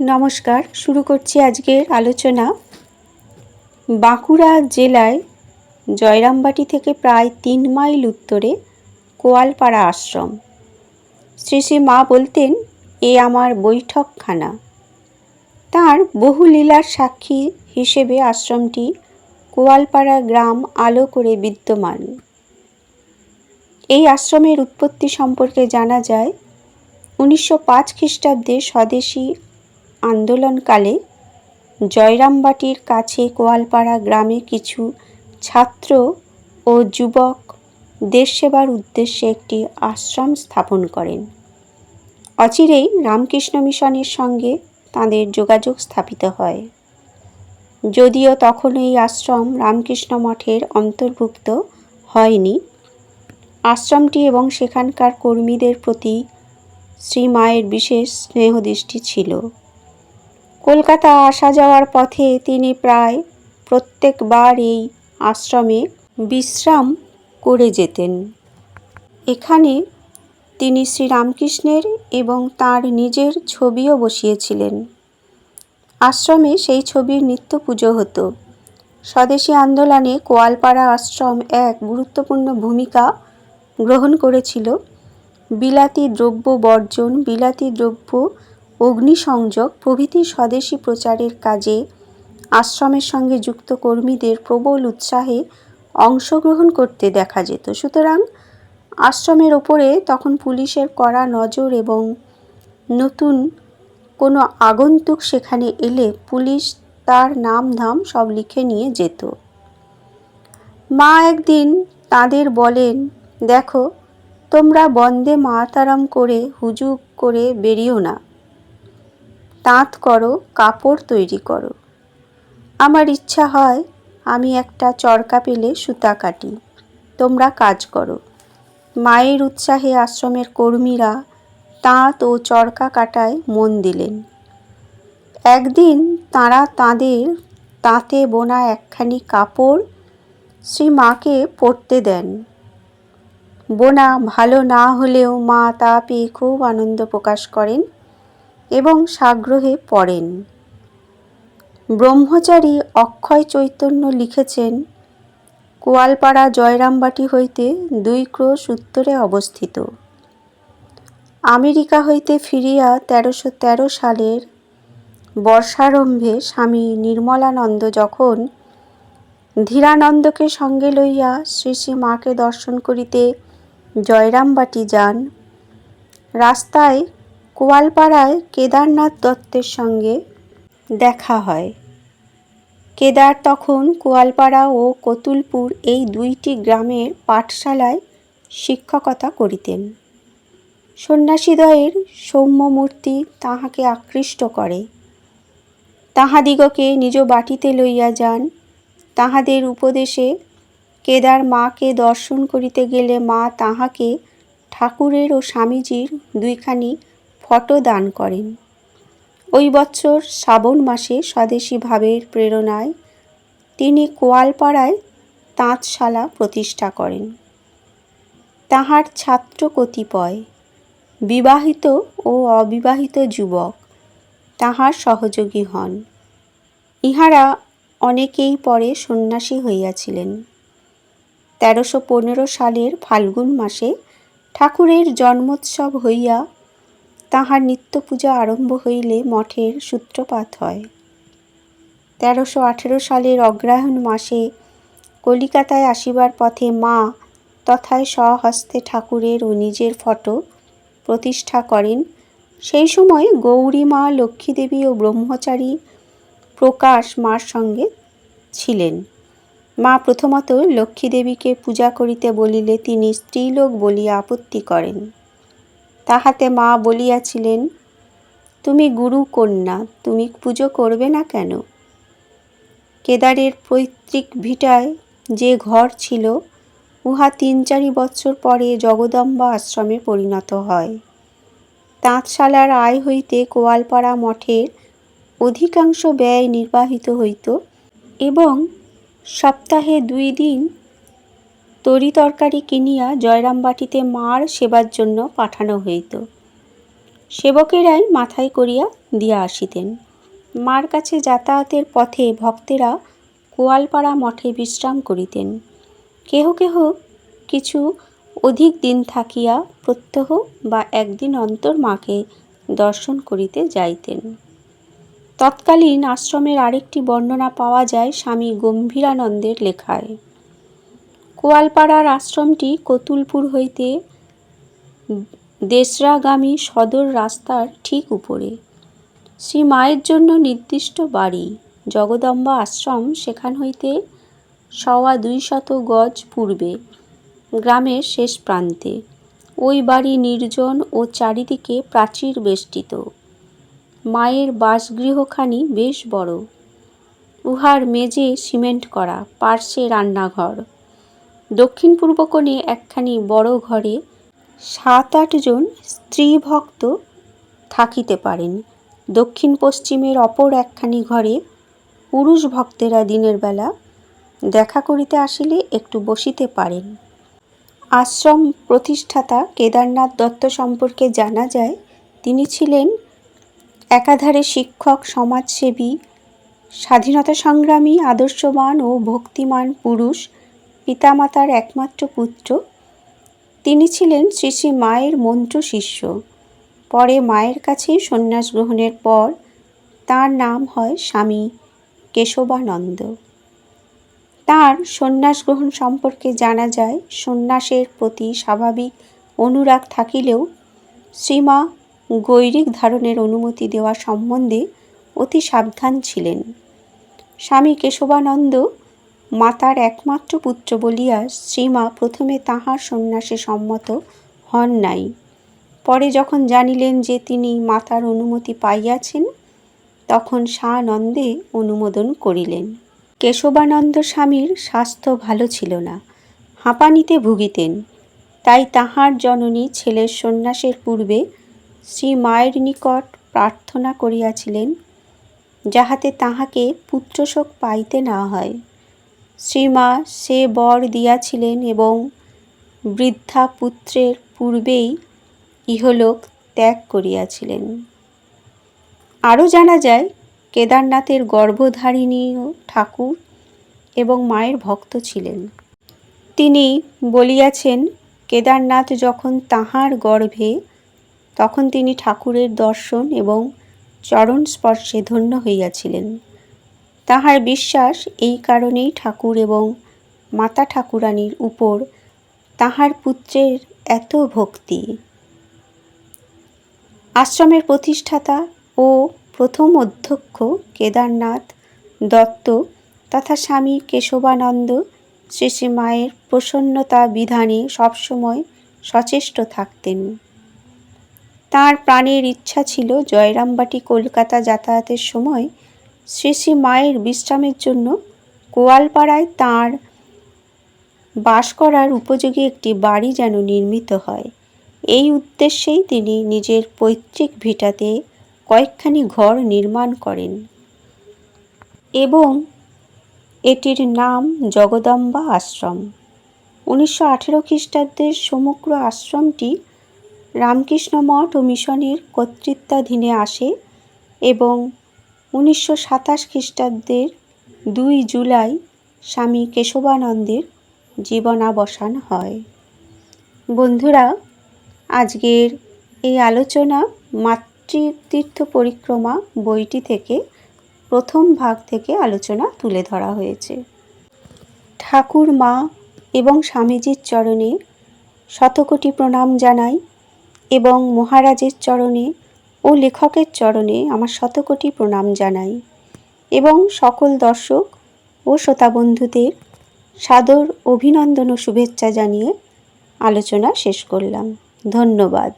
নমস্কার, শুরু করছি আজকের আলোচনা। বাঁকুড়া জেলায় জয়রামবাটি থেকে প্রায় তিন মাইল উত্তরে কোয়ালপাড়া আশ্রম। শ্রী শ্রী মা বলতেন, এ আমার বৈঠকখানা। তার বহু লীলার সাক্ষী হিসেবে আশ্রমটি কোয়ালপাড়া গ্রাম আলো করে বিদ্যমান। এই আশ্রমের উৎপত্তি সম্পর্কে জানা যায়, উনিশশো পাঁচ খ্রিস্টাব্দে স্বদেশী আন্দোলনকালে জয়রামবাটির কাছে কোয়ালপাড়া গ্রামে কিছু ছাত্র ও যুবক দেশ সেবার উদ্দেশ্যে একটি আশ্রম স্থাপন করেন। অচিরেই রামকৃষ্ণ মিশনের সঙ্গে তাদের যোগাযোগ স্থাপিত হয়। যদিও তখন এই আশ্রম রামকৃষ্ণ মঠের অন্তর্ভুক্ত হয়নি, আশ্রমটি এবং সেখানকার কর্মীদের প্রতি শ্রীমায়ের বিশেষ স্নেহদৃষ্টি ছিল। কলকাতা আসা যাওয়ার পথে তিনি প্রায় প্রত্যেকবার এই আশ্রমে বিশ্রাম করে যেতেন। এখানে তিনি শ্রীরামকৃষ্ণের এবং তার নিজের ছবিও বসিয়েছিলেন। আশ্রমে সেই ছবির নিত্য পুজো হতো। স্বদেশী আন্দোলনে কোয়ালপাড়া আশ্রম এক গুরুত্বপূর্ণ ভূমিকা গ্রহণ করেছিল। বিলাতি দ্রব্য বর্জন, বিলাতি দ্রব্য অগ্নিসংযোগ প্রভৃতি স্বদেশী প্রচারের কাজে আশ্রমের সঙ্গে যুক্ত কর্মীদের প্রবল উৎসাহে অংশগ্রহণ করতে দেখা যেত। সুতরাং আশ্রমের ওপরে তখন পুলিশের কড়া নজর এবং নতুন কোনো আগন্তুক সেখানে এলে পুলিশ তার নাম ধাম সব লিখে নিয়ে যেত। মা একদিন তাদের বলেন, দেখো, তোমরা বন্দে মাতারাম করে হুজুগ করে বেরিও না। তাঁত করো, কাপড় তৈরি করো। আমার ইচ্ছা হয় আমি একটা চরকা পেলে সুতা কাটি। তোমরা কাজ করো। মায়ের উৎসাহে আশ্রমের কর্মীরা তাঁত ও চরকা কাটায় মন দিলেন। একদিন তাঁরা তাঁদের তাঁতে বোনা একখানি কাপড় শ্রী মাকে পরতে দেন। বোনা ভালো না হলেও মা তা পেয়ে খুব আনন্দ প্রকাশ করেন। এবং সাগ্রহে পড়েন। ব্রহ্মচারী অক্ষয় চৈতন্য লিখেছেন, কোয়ালপাড়া জয়রামবাটি হইতে দুই ক্রোশ উত্তরে অবস্থিত। আমেরিকা হইতে ফিরিয়া তেরোশো তেরো সালের বর্ষারম্ভে স্বামী নির্মলানন্দ যখন ধীরানন্দকে সঙ্গে লইয়া শ্রী শ্রী মাকে দর্শন করিতে জয়রামবাটি যান, রাস্তায় কোয়ালপাড়ায় কেদারনাথ দত্তের সঙ্গে দেখা হয়। কেদার তখন কোয়ালপাড়া ও কতুলপুর এই দুইটি গ্রামের পাঠশালায় শিক্ষকতা করিতেন। সন্ন্যাসীদ্বয়ের সৌম্যমূর্তি তাহাকে আকৃষ্ট করে। তাহাদিগকে নিজ বাটিতে লইয়া যান। তাহাদের উপদেশে কেদার মাকে দর্শন করিতে গেলে মা তাহাকে ঠাকুরের ও স্বামীজির দুইখানি ফটো দান করেন। ওই বছর শ্রাবণ মাসে স্বদেশী ভাবের প্রেরণায় তিনি কোয়ালপাড়ায় তাঁতশালা প্রতিষ্ঠা করেন। তাহার ছাত্র কতিপয়, বিবাহিত ও অবিবাহিত যুবক তাহার সহযোগী হন। ইহারা অনেকেই পরে সন্ন্যাসী হইয়াছিলেন। তেরোশো পনেরো সালের ফাল্গুন মাসে ঠাকুরের জন্মোৎসব হইয়া তাহার নিত্য পূজা আরম্ভ হইলে মঠের সূত্রপাত হয়। তেরোশো আঠেরো সালের অগ্রহায়ণ মাসে কলিকাতায় আসিবার পথে মা তথায় স্বহস্তে ঠাকুরের ও নিজের ফটো প্রতিষ্ঠা করেন। সেই সময় গৌরী মা লক্ষ্মীদেবী ও ব্রহ্মচারী প্রকাশ মার সঙ্গে ছিলেন। মা প্রথমত লক্ষ্মীদেবীকে পূজা করিতে বলিলে তিনি স্ত্রীলোক বলিয়া আপত্তি করেন। তাহাতে মা বলিয়াছিলেন, তুমি গুরু কন্যা, তুমি পুজো করবে না কেন? কেদারের পৈতৃক ভিটায় যে ঘর ছিল, উহা তিন চারি বৎসর পরে জগদম্বা আশ্রমে পরিণত হয়। তাঁতশালার আয় হইতে কোয়ালপাড়া মঠের অধিকাংশ ব্যয় নির্বাহিত হইত এবং সপ্তাহে দুই দিন তরি তরকারি কিনিয়া জয়রামবাটিতে মার সেবার জন্য পাঠানো হইত। সেবকেরাই মাথায় করিয়া দিয়া আসিতেন। মার কাছে যাতায়াতের পথে ভক্তেরা কোয়ালপাড়া মঠে বিশ্রাম করিতেন। কেহ কেহ কিছু অধিক দিন থাকিয়া প্রত্যহ বা একদিন অন্তর মাকে দর্শন করিতে যাইতেন। তৎকালীন আশ্রমের আরেকটি বর্ণনা পাওয়া যায় স্বামী গম্ভীরানন্দের লেখায়। কোয়ালপাড়ার আশ্রমটি কতুলপুর হইতে দেশরাগামী সদর রাস্তার ঠিক উপরে। শ্রী মায়ের জন্য নির্দিষ্ট বাড়ি। জগদম্বা আশ্রম সেখান হইতে সওয়া দুই শত গজ পূর্বে, গ্রামের শেষ প্রান্তে। ওই বাড়ি নির্জন ও চারিদিকে প্রাচীর বেষ্টিত। মায়ের বাসগৃহখানি বেশ বড়। উহার মেজে সিমেন্ট করা, পার্শ্বে রান্নাঘর। দক্ষিণ পূর্ব কোণে একখানি বড় ঘরে সাত আটজন স্ত্রী ভক্ত থাকিতে পারেন। দক্ষিণ পশ্চিমের অপর একখানি ঘরে পুরুষ ভক্তেরা দিনের বেলা দেখা করিতে আসিলে একটু বসিতে পারেন। আশ্রম প্রতিষ্ঠাতা কেদারনাথ দত্ত সম্পর্কে জানা যায়, তিনি ছিলেন একাধারে শিক্ষক, সমাজসেবী, স্বাধীনতা সংগ্রামী, আদর্শবান ও ভক্তিমান পুরুষ। পিতামাতার একমাত্র পুত্র। তিনি ছিলেন শ্রী শ্রী মায়ের মন্ত্র শিষ্য। পরে মায়ের কাছেই সন্ন্যাস গ্রহণের পর তার নাম হয় স্বামী কেশবানন্দ। তার সন্ন্যাস গ্রহণ সম্পর্কে জানা যায়, সন্ন্যাসের প্রতি স্বাভাবিক অনুরাগ থাকিলেও শ্রীমা গৈরিক ধারণের অনুমতি দেওয়া সম্বন্ধে অতি সাবধান ছিলেন। স্বামী কেশবানন্দ মাতার একমাত্র পুত্র বলিয়া শ্রীমা প্রথমে তাহার সন্ন্যাসে সম্মত হন নাই। পরে যখন জানিলেন যে তিনি মাতার অনুমতি পাইয়াছেন, তখন সানন্দে অনুমোদন করিলেন। কেশবানন্দ স্বামীর স্বাস্থ্য ভালো ছিল না, হাঁপানিতে ভুগিতেন। তাই তাহার জননী ছেলের সন্ন্যাসের পূর্বে শ্রী মায়ের নিকট প্রার্থনা করিয়াছিলেন, যাহাতে তাহাকে পুত্রশোক পাইতে না হয়। শ্রীমা সে বর দিয়াছিলেন এবং বৃদ্ধা পুত্রের পূর্বেই ইহলোক ত্যাগ করিয়াছিলেন। আরও জানা যায়, কেদারনাথের গর্ভধারিণীও ঠাকুর এবং মায়ের ভক্ত ছিলেন। তিনি বলিয়াছেন, কেদারনাথ যখন তাহার গর্ভে, তখন তিনি ঠাকুরের দর্শন এবং চরণ স্পর্শে ধন্য হইয়াছিলেন। তাহার বিশ্বাস এই কারণেই ঠাকুর এবং মাতা ঠাকুরানীর উপর তাহার পুত্রের এত ভক্তি। আশ্রমের প্রতিষ্ঠাতা ও প্রথম অধ্যক্ষ কেদারনাথ দত্ত তথা স্বামী কেশবানন্দ শ্রী মায়ের প্রসন্নতা বিধানে সবসময় সচেষ্ট থাকতেন। তার প্রাণের ইচ্ছা ছিল জয়রামবাটি কলকাতা যাতায়াতের সময় শ্রী শ্রী মায়ের বিশ্রামের জন্য গোয়ালপাড়ায় তাঁর বাস করার উপযোগী একটি বাড়ি যেন নির্মিত হয়। এই উদ্দেশ্যেই তিনি নিজের পৈতৃক ভিটাতে কয়েকখানি ঘর নির্মাণ করেন এবং এটির নাম জগদম্বা আশ্রম। উনিশশো আঠেরো খ্রিস্টাব্দের সমগ্র আশ্রমটি রামকৃষ্ণ মঠ ও মিশনের কর্তৃত্বাধীনে আসে এবং উনিশশো সাতাশ খ্রিস্টাব্দের দুই জুলাই স্বামী কেশবানন্দের জীবনাবসান হয়। বন্ধুরা, আজকের এই আলোচনা মাতৃতীর্থ পরিক্রমা বইটি থেকে, প্রথম ভাগ থেকে আলোচনা তুলে ধরা হয়েছে। ঠাকুর মা এবং স্বামীজির চরণে শতকোটি প্রণাম জানাই এবং মহারাজের চরণে ও লেখকের চরণে আমার শতকোটি প্রণাম জানাই। এবং সকল দর্শক ও শ্রোতা বন্ধুদের সাদর অভিনন্দন ও শুভেচ্ছা জানিয়ে আলোচনা শেষ করলাম। ধন্যবাদ।